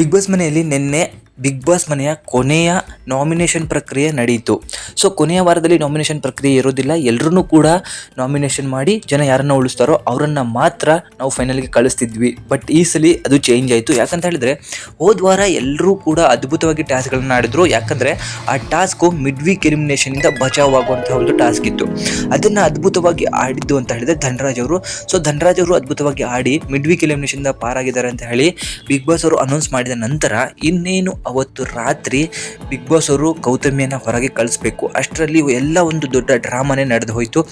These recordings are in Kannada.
ಬಿಗ್ ಬಾಸ್ ಮನೆಯಲ್ಲಿ ನಿನ್ನೆ ಬಿಗ್ ಬಾಸ್ ಮನೆಯ ಕೊನೆಯ ನಾಮಿನೇಷನ್ ಪ್ರಕ್ರಿಯೆ ನಡೆಯಿತು ಸೊ ಕೊನೆಯ ವಾರದಲ್ಲಿ ನಾಮಿನೇಷನ್ ಪ್ರಕ್ರಿಯೆ ಇರೋದಿಲ್ಲ ಎಲ್ಲರೂ ಕೂಡ ನಾಮಿನೇಷನ್ ಮಾಡಿ ಜನ ಯಾರನ್ನ ಉಳಿಸ್ತಾರೋ ಅವರನ್ನು ಮಾತ್ರ ನಾವು ಫೈನಲ್ಗೆ ಕಳಿಸ್ತಿದ್ವಿ. ಬಟ್ ಈ ಸಲ ಅದು ಚೇಂಜ್ ಆಯಿತು. ಯಾಕಂತ ಹೇಳಿದ್ರೆ, ಹೋದ ವಾರ ಎಲ್ಲರೂ ಕೂಡ ಅದ್ಭುತವಾಗಿ ಟಾಸ್ಕ್ಗಳನ್ನು ಆಡಿದ್ರು. ಯಾಕಂದರೆ, ಆ ಟಾಸ್ಕು ಮಿಡ್ ವೀಕ್ ಎಲಿಮಿನೇಷನಿಂದ ಆಗುವಂತಹ ಒಂದು ಟಾಸ್ಕ್ ಇತ್ತು. ಅದನ್ನು ಅದ್ಭುತವಾಗಿ ಆಡಿದ್ದು ಅಂತ ಹೇಳಿದ್ರೆ ಧನರಾಜ್ ಅವರು. ಸೊ ಧನರಾಜ್ ಅವರು ಅದ್ಭುತವಾಗಿ ಆಡಿ ಮಿಡ್ ವೀಕ್ ಎಲಿಮಿನೇಷನ್ ಪಾರಾಗಿದ್ದಾರೆ ಅಂತ ಹೇಳಿ ಬಿಗ್ ಬಾಸ್ ಅವರು ಅನೌನ್ಸ್ ಮಾಡಿದ ನಂತರ ಇನ್ನೇನು ಅವತ್ತು ರಾತ್ರಿ ಬಿಗ್ ಬಾಸ್ ಅವರು ಗೌತಮಿಯನ್ನು ಹೊರಗೆ ಕಳಿಸ್ಬೇಕು. ಅಷ್ಟರಲ್ಲಿ ಎಲ್ಲ ಒಂದು ದೊಡ್ಡ ಡ್ರಾಮಾನೇ ನಡೆದು ಹೋಯಿತು.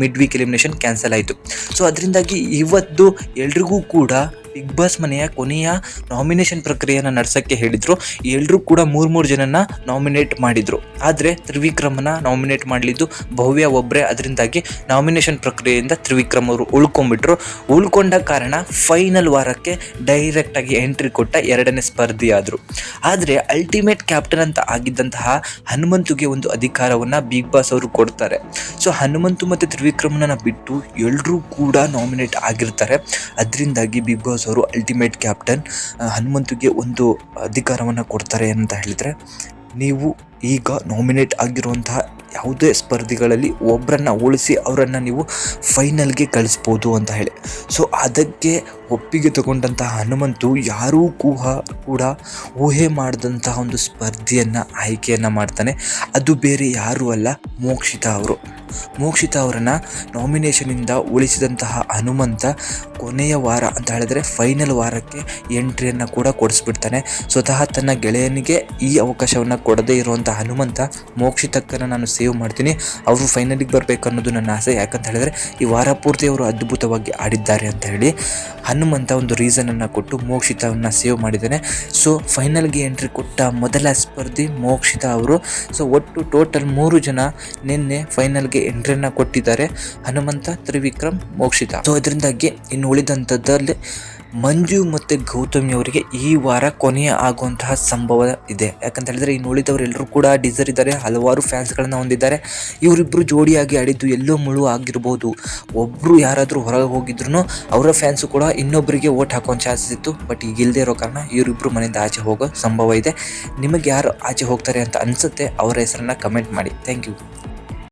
ಮಿಡ್ ವೀಕ್ ಎಲಿಮಿನೇಷನ್ ಕ್ಯಾನ್ಸಲ್ ಆಯಿತು. ಸೊ ಅದರಿಂದಾಗಿ ಇವತ್ತು ಎಲ್ರಿಗೂ ಕೂಡ ಬಿಗ್ ಬಾಸ್ ಮನೆಯ ಕೊನೆಯ ನಾಮಿನೇಷನ್ ಪ್ರಕ್ರಿಯೆಯನ್ನು ನಡೆಸೋಕ್ಕೆ ಹೇಳಿದರು. ಎಲ್ಲರೂ ಕೂಡ ಮೂರು ಮೂರು ಜನನ ನಾಮಿನೇಟ್ ಮಾಡಿದರು. ಆದರೆ ತ್ರಿವಿಕ್ರಮನ ನಾಮಿನೇಟ್ ಮಾಡಲಿದ್ದು ಭವ್ಯ ಒಬ್ಬರೇ ಅದರಿಂದಾಗಿ ನಾಮಿನೇಷನ್ ಪ್ರಕ್ರಿಯೆಯಿಂದ ತ್ರಿವಿಕ್ರಮ್ ಅವರು ಉಳ್ಕೊಂಡ್ಬಿಟ್ರು. ಉಳ್ಕೊಂಡ ಕಾರಣ ಫೈನಲ್ ವಾರಕ್ಕೆ ಡೈರೆಕ್ಟಾಗಿ ಎಂಟ್ರಿ ಕೊಟ್ಟ ಎರಡನೇ ಸ್ಪರ್ಧಿಯಾದರು. ಆದರೆ ಅಲ್ಟಿಮೇಟ್ ಕ್ಯಾಪ್ಟನ್ ಅಂತ ಆಗಿದ್ದಂತಹ ಹನುಮಂತುಗೆ ಒಂದು ಅಧಿಕಾರವನ್ನು ಬಿಗ್ ಬಾಸ್ ಅವರು ಕೊಡ್ತಾರೆ. ಸೊ ಹನುಮಂತು ಮತ್ತು ತ್ರಿವಿಕ್ರಮನ ಬಿಟ್ಟು ಎಲ್ಲರೂ ಕೂಡ ನಾಮಿನೇಟ್ ಆಗಿರ್ತಾರೆ. ಅದರಿಂದಾಗಿ ಬಿಗ್ ಬಾಸ್ ಅವರು ಅಲ್ಟಿಮೇಟ್ ಕ್ಯಾಪ್ಟನ್ ಹನುಮಂತುಗೆ ಒಂದು ಅಧಿಕಾರವನ್ನು ಕೊಡ್ತಾರೆ ಅಂತ ಹೇಳಿದರೆ, ನೀವು ಈಗ ನಾಮಿನೇಟ್ ಆಗಿರುವಂತಹ ಯಾವುದೇ ಸ್ಪರ್ಧಿಗಳಲ್ಲಿ ಒಬ್ಬರನ್ನು ಉಳಿಸಿ ಅವರನ್ನು ನೀವು ಫೈನಲ್ಗೆ ಕಳಿಸ್ಬೋದು ಅಂತ ಹೇಳಿ. ಸೊ ಅದಕ್ಕೆ ಒಪ್ಪಿಗೆ ತಗೊಂಡಂತಹ ಹನುಮಂತು ಯಾರೂ ಕೂಹ ಕೂಡ ಊಹೆ ಮಾಡಿದಂತಹ ಒಂದು ಸ್ಪರ್ಧೆಯನ್ನು ಆಯ್ಕೆಯನ್ನು ಮಾಡ್ತಾನೆ. ಅದು ಬೇರೆ ಯಾರೂ ಅಲ್ಲ, ಮೋಕ್ಷಿತ ಅವರು. ಮೋಕ್ಷಿತಾ ಅವರನ್ನು ನಾಮಿನೇಷನಿಂದ ಉಳಿಸಿದಂತಹ ಹನುಮಂತ ಕೊನೆಯ ವಾರ ಅಂತ ಹೇಳಿದ್ರೆ ಫೈನಲ್ ವಾರಕ್ಕೆ ಎಂಟ್ರಿಯನ್ನು ಕೂಡ ಕೊಡಿಸ್ಬಿಡ್ತಾನೆ. ಸ್ವತಃ ತನ್ನ ಗೆಳೆಯನಿಗೆ ಈ ಅವಕಾಶವನ್ನು ಕೊಡದೇ ಇರುವಂಥ ಹನುಮಂತ ಮೋಕ್ಷಿತಕ್ಕನ್ನು ನಾನು ಸೇವ್ ಮಾಡ್ತೀನಿ. ಅವರು ಫೈನಲಿಗೆ ಬರಬೇಕು ಅನ್ನೋದು ನನ್ನ ಆಸೆ. ಯಾಕಂತ ಹೇಳಿದ್ರೆ ಈ ವಾರ ಪೂರ್ತಿ ಅವರು ಅದ್ಭುತವಾಗಿ ಆಡಿದ್ದಾರೆ ಅಂತ ಹೇಳಿ ಹನುಮಂತ ಒಂದು ರೀಸನನ್ನು ಕೊಟ್ಟು ಮೋಕ್ಷಿತವನ್ನು ಸೇವ್ ಮಾಡಿದ್ದಾನೆ. ಸೊ ಫೈನಲ್ಗೆ ಎಂಟ್ರಿ ಕೊಟ್ಟ ಮೊದಲ ಸ್ಪರ್ಧಿ ಮೋಕ್ಷಿತ ಅವರು. ಸೊ ಒಟ್ಟು ಟೋಟಲ್ ಮೂರು ಜನ ನಿನ್ನೆ ಫೈನಲ್ಗೆ ಎಂಟ್ರಿಯನ್ನು ಕೊಟ್ಟಿದ್ದಾರೆ ಹನುಮಂತ ತ್ರಿವಿಕ್ರಮ್ ಮೋಕ್ಷಿತ. ಸೊ, ಇದರಿಂದಾಗಿ ಇನ್ನು ಉಳಿದಂಥದ್ದಲ್ಲಿ ಮಂಜು ಮತ್ತು ಗೌತಮಿ ಅವರಿಗೆ ಈ ವಾರ ಕೊನೆಯ ಆಗುವಂತಹ ಸಂಭವ ಇದೆ. ಯಾಕಂತ ಹೇಳಿದ್ರೆ ಇನ್ನು ಉಳಿದವರೆಲ್ಲರೂ ಕೂಡ ಡಿಸರ್ ಇದ್ದಾರೆ, ಹಲವಾರು ಫ್ಯಾನ್ಸ್ಗಳನ್ನು ಹೊಂದಿದ್ದಾರೆ. ಇವರಿಬ್ಬರು ಜೋಡಿಯಾಗಿ ಆಡಿದ್ದು ಎಲ್ಲೋ ಮುಳು ಆಗಿರ್ಬೋದು. ಒಬ್ಬರು ಯಾರಾದರೂ ಹೊರಗೆ ಹೋಗಿದ್ರು ಅವರ ಫ್ಯಾನ್ಸು ಕೂಡ ಇನ್ನೊಬ್ಬರಿಗೆ ಓಟ್ ಹಾಕೋ ಚಾನ್ಸಸ್ ಇತ್ತು. ಬಟ್ ಈಗ ಇಲ್ಲದೆ ಇರೋ ಕಾರಣ ಇವರಿಬ್ಬರು ಮನೆಯಿಂದ ಆಚೆ ಹೋಗೋ ಸಂಭವ ಇದೆ. ನಿಮಗೆ ಯಾರು ಆಚೆ ಹೋಗ್ತಾರೆ ಅಂತ ಅನಿಸುತ್ತೆ, ಅವರ ಹೆಸರನ್ನ ಕಮೆಂಟ್ ಮಾಡಿ. Thank you